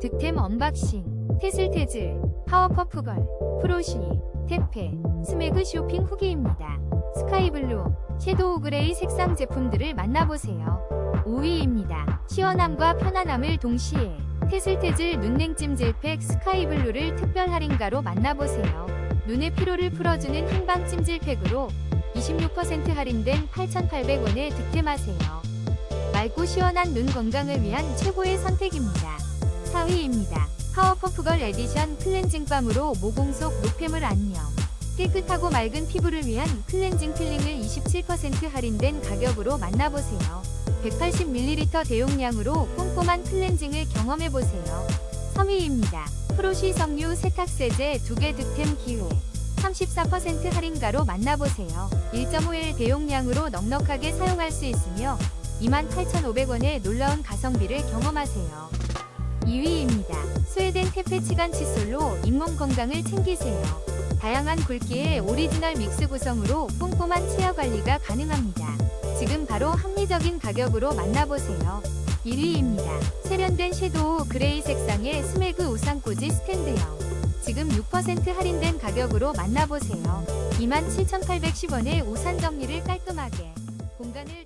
득템 언박싱, 테슬테즐, 파워퍼프걸, 프로쉬, 테페, 스매그 쇼핑 후기입니다. 스카이블루, 섀도우 그레이 색상 제품들을 만나보세요. 5위입니다. 시원함과 편안함을 동시에 테슬테즐 눈냉찜 젤팩 스카이블루를 특별 할인가로 만나보세요. 눈의 피로를 풀어주는 한방 찜질팩으로 26% 할인된 8,800원에 득템하세요. 맑고 시원한 눈 건강을 위한 최고의 선택입니다. 4위입니다. 파워퍼프걸 에디션 클렌징 밤으로 모공 속 노폐물 안녕. 깨끗하고 맑은 피부를 위한 클렌징 필링을 27% 할인된 가격으로 만나보세요. 180ml 대용량으로 꼼꼼한 클렌징을 경험해보세요. 3위입니다. 프로시 석류 세탁세제 2개 득템 기회. 34% 할인가로 만나보세요. 1.5일 대용량으로 넉넉하게 사용할 수 있으며 28,500원의 놀라운 가성비를 경험하세요. 2위입니다. 스웨덴 테페치간 칫솔로 잇몸 건강을 챙기세요. 다양한 굵기의 오리지널 믹스 구성으로 꼼꼼한 치아 관리가 가능합니다. 지금 바로 합리적인 가격으로 만나보세요. 1위입니다. 세련된 섀도우 그레이 색상의 스매그 우산꽂이 스탠드형. 지금 6% 할인된 가격으로 만나보세요. 27,810원의 우산 정리를 깔끔하게 공간을 더